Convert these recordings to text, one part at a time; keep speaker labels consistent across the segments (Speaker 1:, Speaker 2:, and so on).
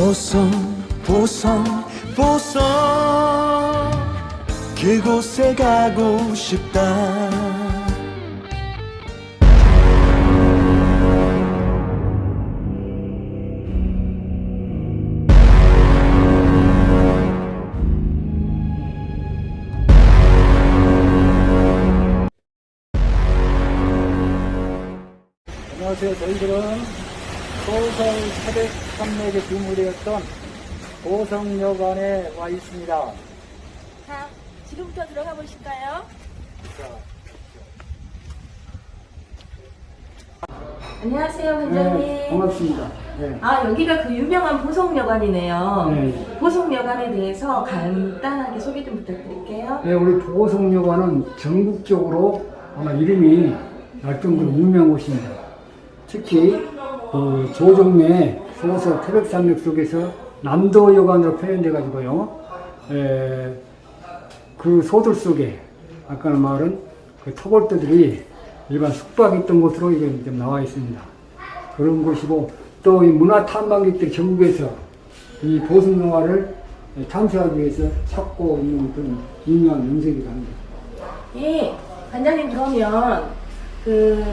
Speaker 1: 보성 보성 보성 그곳에 가고 싶다
Speaker 2: 안녕하세요. 저희들은 소설 태백 산맥의 주물이었던 보성여관에 와 있습니다.
Speaker 3: 자, 지금부터 들어가 보실까요? 안녕하세요, 관장님.
Speaker 2: 네, 반갑습니다. 네.
Speaker 3: 아, 여기가 그 유명한 보성여관이네요.
Speaker 2: 네.
Speaker 3: 보성여관에 대해서 간단하게 소개 좀 부탁드릴게요.
Speaker 2: 네, 우리 보성여관은 전국적으로 아마 이름이 날 정도로 유명한 곳입니다. 특히 그 조정래 소설 태백산맥 속에서 남도여관으로 표현돼 가지고요. 에, 그 소들 속에 아까 말은 그 토벌도들이 일반 숙박했던 곳으로 이게 좀 나와 있습니다. 그런 곳이고 또 이 문화 탐방객들이 전국에서 이 보승영화를 탐색하기 위해서 찾고 있는 그런 유명한 명소이기도 합니다.
Speaker 3: 예, 관장님 그러면 그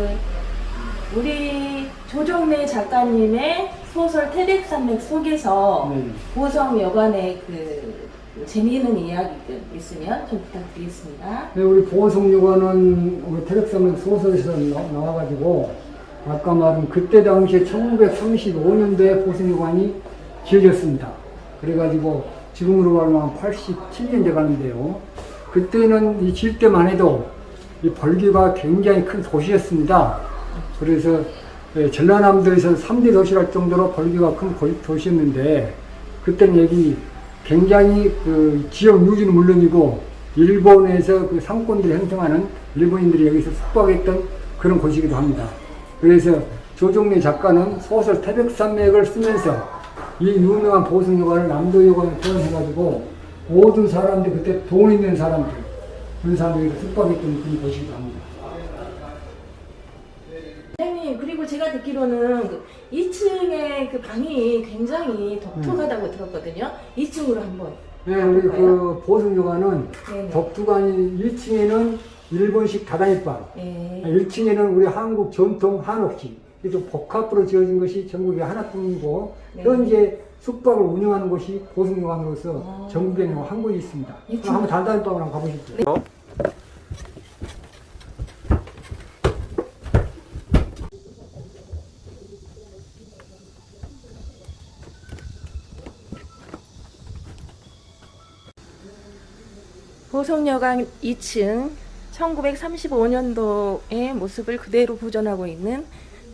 Speaker 3: 우리 조정래 작가님의 소설 태백산맥 속에서
Speaker 2: 네.
Speaker 3: 보성여관의 그 재미있는 이야기들 있으면 좀 부탁드리겠습니다.
Speaker 2: 네, 우리 보성 여관은 우리 태백산맥 소설에서 나- 나와가지고 아까 말한 그때 당시에 1935년도에 보성 여관이 지어졌습니다. 그래가지고 지금으로 말하면 87년 돼 가는데요. 그때는 이 지을 때만 해도 이 벌기가 굉장히 큰 도시였습니다. 그래서 예, 전라남도에서 3대 도시랄 정도로 벌기가 큰 거- 도시였는데 그때는 여기 굉장히 그 지역 유지는 물론이고 일본에서 그 상권들을 형성하는 일본인들이 여기서 숙박했던 그런 곳이기도 합니다. 그래서 조종래 작가는 소설 태백산맥을 쓰면서 이 유명한 보승여관을 남도여관을 표현해가지고 모든 사람들 그때 돈 있는 사람들 그런 사람들이 숙박했던 그런 곳이기도 합니다.
Speaker 3: 선생님 그리고 제가 듣기로는 그 2층에 그 방이 굉장히 독특하다고 들었거든요. 2층으로 한번.
Speaker 2: 네, 우리 그
Speaker 3: 네네.
Speaker 2: 독두관이 1층에는 일본식 다다니방,
Speaker 3: 네.
Speaker 2: 1층에는 우리 한국 전통 한옥식, 이좀 복합으로 지어진 것이 전국에 하나뿐이고
Speaker 3: 네.
Speaker 2: 현재 숙박을 운영하는 곳이 보승여관으로서
Speaker 3: 아.
Speaker 2: 전국에 한 곳이 있습니다.
Speaker 3: 이
Speaker 2: 그럼 한번 다다니방을 한번 가보시죠.
Speaker 3: 보성여관 2층 1935년도의 모습을 그대로 보존하고 있는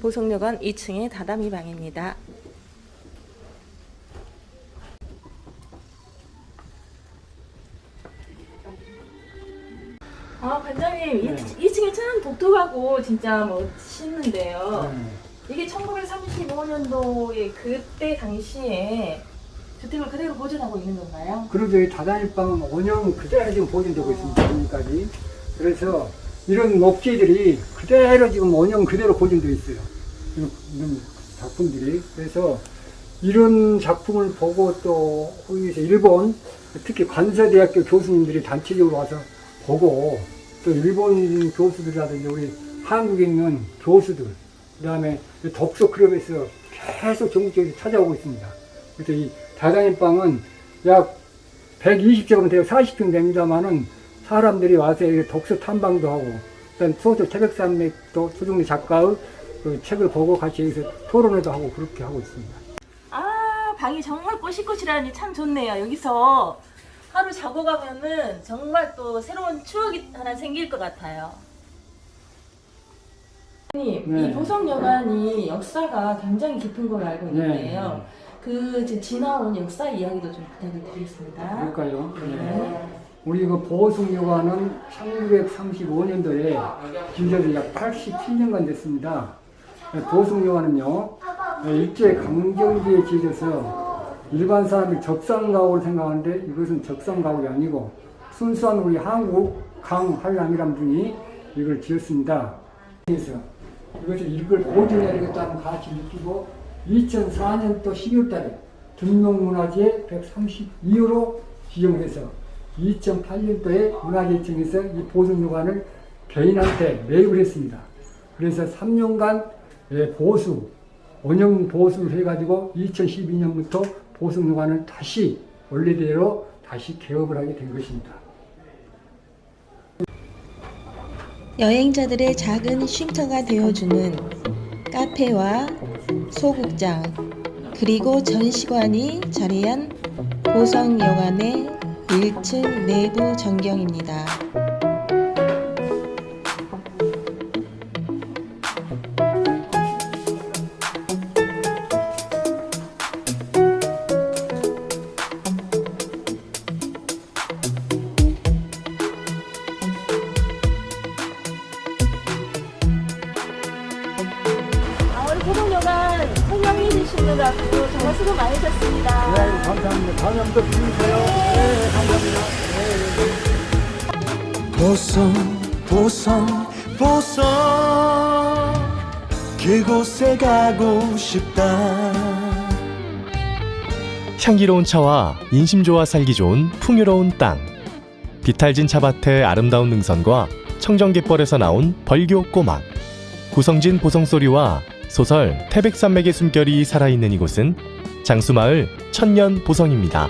Speaker 3: 보성여관 2층의 다다미 방입니다. 아, 관장님,
Speaker 2: 네.
Speaker 3: 2, 층이참 독특하고 진짜 멋있는데요.
Speaker 2: 네.
Speaker 3: 이게 1935년도에 그때 당시에 주택을 그대로 보존하고 있는 건가요?
Speaker 2: 이 다다니방은 원형 그대로 지금 보존되고 있습니다. 지금까지. 그래서 이런 목재들이 그대로 지금 원형 그대로 보존되어 있어요. 이런, 작품들이. 그래서 이런 작품을 보고 또 거기서 일본 특히 관서대학교 교수님들이 단체적으로 와서 보고 또 일본 교수들이라든지 우리 한국에 있는 교수들 그 다음에 독서 클럽에서 계속 전국적으로 찾아오고 있습니다. 그래서 이 다다니방은 약 120제곱미터 되고 40평 됩니다만은 사람들이 와서 이렇게 독서 탐방도 하고 일단 소설 태백산맥도 소종리 작가의 그 책을 보고 같이 여기서 토론회도 하고 그렇게 하고 있습니다.
Speaker 3: 아, 방이 정말 꼬실꼬실하니 참 좋네요. 여기서 하루 자고 가면은 정말 또 새로운 추억이 하나 생길 것 같아요. 님,
Speaker 2: 네.
Speaker 3: 이 보성여관이 역사가 굉장히 깊은 걸로 알고 있는데요.
Speaker 2: 네.
Speaker 3: 그 이제 지나온 역사 이야기도 좀 부탁을 드리겠습니다.
Speaker 2: 그럴까요?
Speaker 3: 네.
Speaker 2: 우리 그 보성여관은 1935년도에 지어져서 약 87년간 됐습니다. 보성여관은요, 일제 강점기에 지어져서 일반 사람이 적상가옥을 생각하는데 이것은 적상가옥이 아니고 순수한 우리 한국 강한남이란 분이 이걸 지었습니다. 그래서 이것을 이걸 보존해야 되겠다는 가치를 느끼고 2004년도 12월 달에 등록문화재 132호로 지정을 해서 2008년도에 문화재청에서 이 보존유관을 개인한테 매입을 했습니다. 그래서 3년간 예, 보수, 원형 보수를 해가지고 2012년부터 보존유관을 다시 원래대로 다시 개업을 하게 된 것입니다.
Speaker 3: 여행자들의 작은 쉼터가 되어주는 카페와 소극장 그리고 전시관이 자리한 보성여관의 1층 내부 전경입니다.
Speaker 4: 설명해 주시느라고 정말 수고 많으셨습니다.
Speaker 2: 네, 감사합니다. 다음에 한번 들으세요. 네, 감사합니다.
Speaker 1: 보성 보성 보성 그곳에 가고 싶다
Speaker 5: 향기로운 차와 인심 좋아 살기 좋은 풍요로운 땅. 비탈진 차밭의 아름다운 능선과 청정갯벌에서 나온 벌교 꼬막. 구성진 보성소리와 소설 태백산맥의 숨결이 살아있는 이곳은 장수마을 천년 보성입니다.